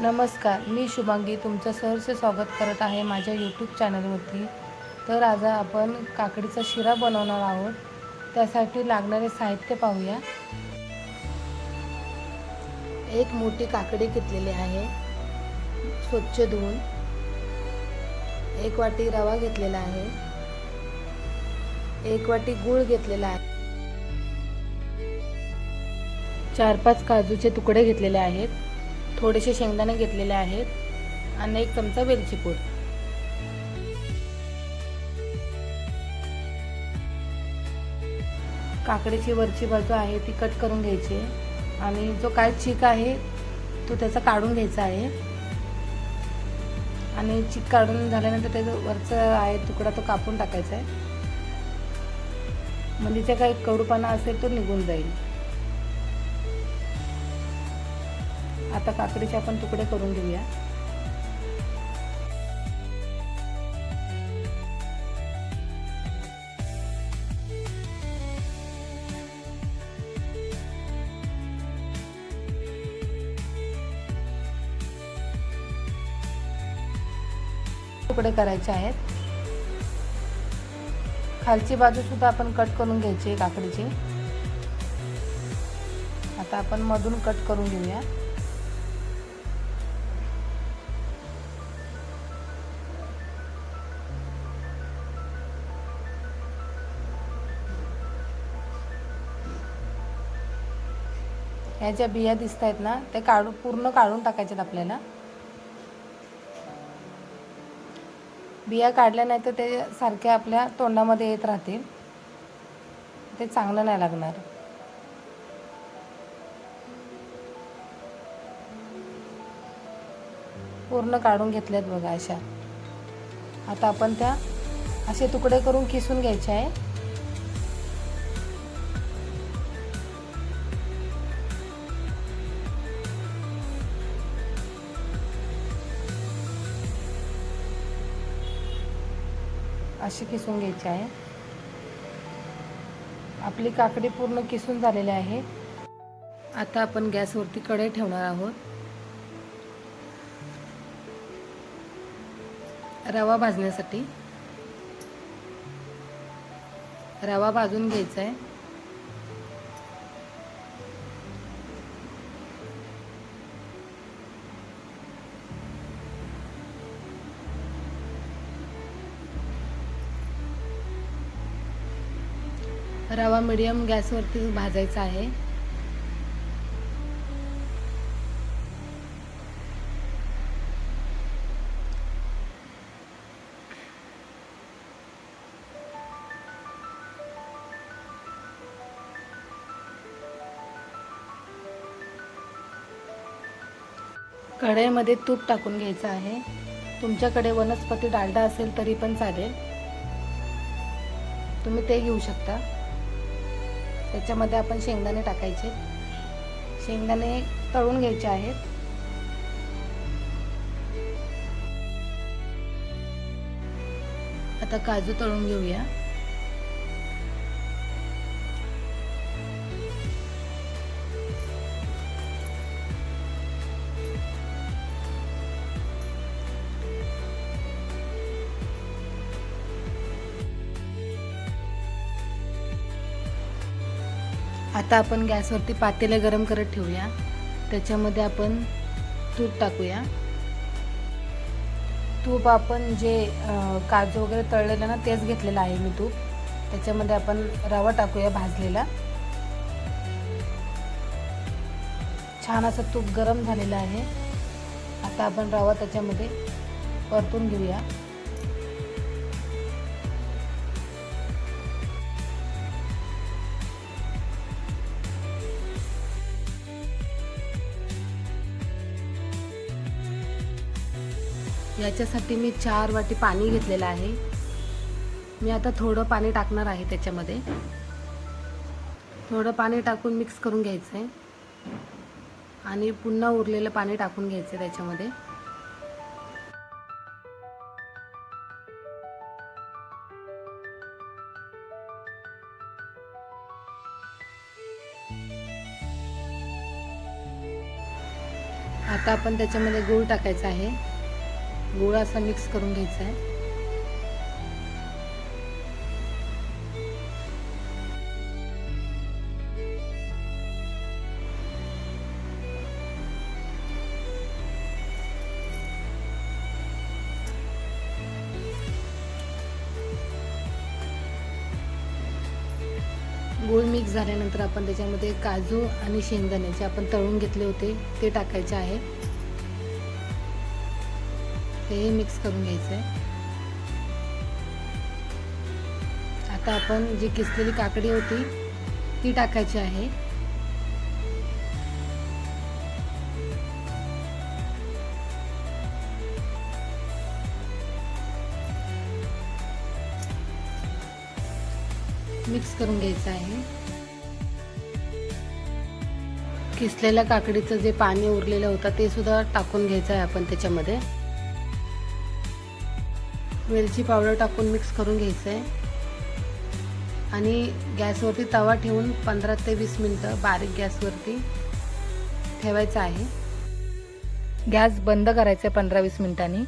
नमस्कार मी शुभांगी तुमचं सहर्ष स्वागत करत आहे माझ्या यूट्यूब चॅनलवरती तर आज आपण काकडीचा शिरा बनवणार आहोत. त्यासाठी लागणारे साहित्य पाहूया. एक मोठी काकडी घेतलेली आहे. स्वच्छ धुवून. एक वाटी रवा घेतलेला आहे. एक वाटी गूळ घेतलेला आहे. चार पाच काजूचे तुकडे घेतलेले आहेत. थोडेसे शेंगदाणे घेतलेले आहेत आणि एक चमचा वेलची पूड. काकडीची वरची बाजू आहे ती कट करून घ्यायची आणि जो काय चीक आहे तो त्याचा काढून घ्यायचा आहे. आणि चीक काढून झाल्यानंतर त्याचं वरचं आहे तुकडा तो कापून टाकायचा आहे. म्हणजे जे काही कडूपणा असेल तो निघून जाईल. आता काकडीचे आपण तुकडे करून घेऊया. तुकडे करायचे आहेत. खालची बाजू सुद्धा आपण कट करून घ्यायची काकडीची. आता आपण मधून कट करून घेऊया. ह्या ज्या बिया दिसत आहेत ना ते काढून पूर्ण काढून टाकायच्यात आपल्याला. बिया काढल्या नाही तर ते सारख्या आपल्या तोंडामध्ये येत राहतील. ते चांगलं नाही लागणार. पूर्ण काढून घेतल्यात बघा अशा. आता आपण त्या असे तुकडे करून किसून घ्यायचे आहे. अशी किसून घ्यायची आहे. आपली काकडी पूर्ण किसून झालेली आहे. आता आपण गॅसवरती कढई ठेवणार आहोत. रवा भाजण्यासाठी. रवा भाजून घ्यायचा आहे. रवा मिडियम गॅसवरती भाजायचा आहे. कढईमध्ये तूप टाकून घ्यायचं आहे. तुमच्याकडे वनस्पती डालडा असेल तरी पण चालेल. तुम्ही ते घेऊ शकता. त्याच्यामध्ये आपण शेंगदाणे टाकायचे. शेंगदाणे तळून घ्यायचे आहेत. आता काजू तळून घेऊया. आता आपण गॅसवरती पातेले गरम करत ठेवूया. त्याच्यामध्ये आपण तूप टाकूया. तूप आपण जे काजू वगैरे तळलेलं ना तेच घेतलेलं आहे मी तूप. त्याच्यामध्ये आपण रवा टाकूया भाजलेला. छान असं तूप गरम झालेलं आहे. आता आपण रवा त्याच्यामध्ये परतून घेऊया. याच्यासाठी मी चार वाटी पाणी घेतलेलं आहे. मी आता थोडं पाणी टाकणार आहे त्याच्यामध्ये. थोडं पाणी टाकून मिक्स करून घ्यायचं आहे आणि पुन्हा उरलेलं पाणी टाकून घ्यायचं आहे त्याच्यामध्ये. आता आपण त्याच्यामध्ये गूळ टाकायचा आहे. गूळ असा मिक्स करून घ्यायचा आहे. गूळ मिक्स झाल्यानंतर आपण त्याच्यामध्ये काजू आणि शेंगदाणे जे आपण तळून घेतले होते ते टाकायचे आहे. तेही मिक्स करून घ्यायचं आहे आता आपण जी किसलेली काकडी होती ती टाकायची आहे. मिक्स करून घ्यायचं आहे. किसलेल्या काकडीचं जे पाणी उरलेलं होतं ते सुद्धा टाकून घ्यायचं आहे आपण त्याच्यामध्ये. वेलची पावडर टाकून मिक्स करून घ्यायचं आहे. आणि गॅसवरती तवा ठेवून पंधरा ते वीस मिनटं बारीक गॅसवरती ठेवायचं आहे. गॅस बंद करायचं आहे पंधरा वीस मिनटांनी.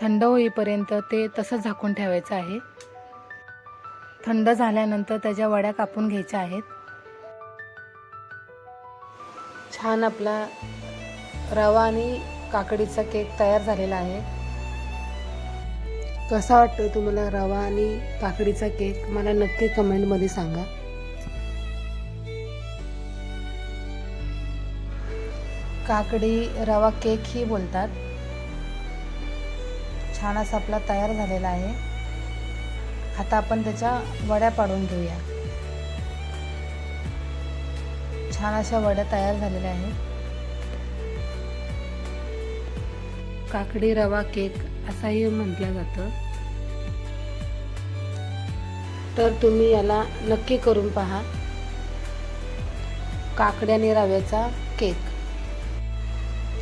थंड होईपर्यंत ते तसंच झाकून ठेवायचं आहे. थंड झाल्यानंतर त्याच्या वड्या कापून घ्यायच्या आहेत. छान आपला रवा आणि काकडीचा केक तयार झालेला आहे. कसा वाटतो तुम्हाला रवा आणि काकडीचा केक? मला नक्की कमेंटमध्ये सांगा. काकडी रवा केक ही बोलतात. छान असा आपला तयार झालेला आहे. आता आपण त्याच्या वड्या पाडून घेऊया. छान अशा वड्या तयार झालेल्या आहेत. काकडी रवा केक असंही म्हटलं जातं. तर तुम्ही याला नक्की करून पहा. काकडी आणि रव्याचा केक.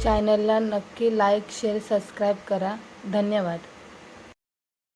चॅनलला नक्की लाईक शेअर सबस्क्राईब करा. धन्यवाद.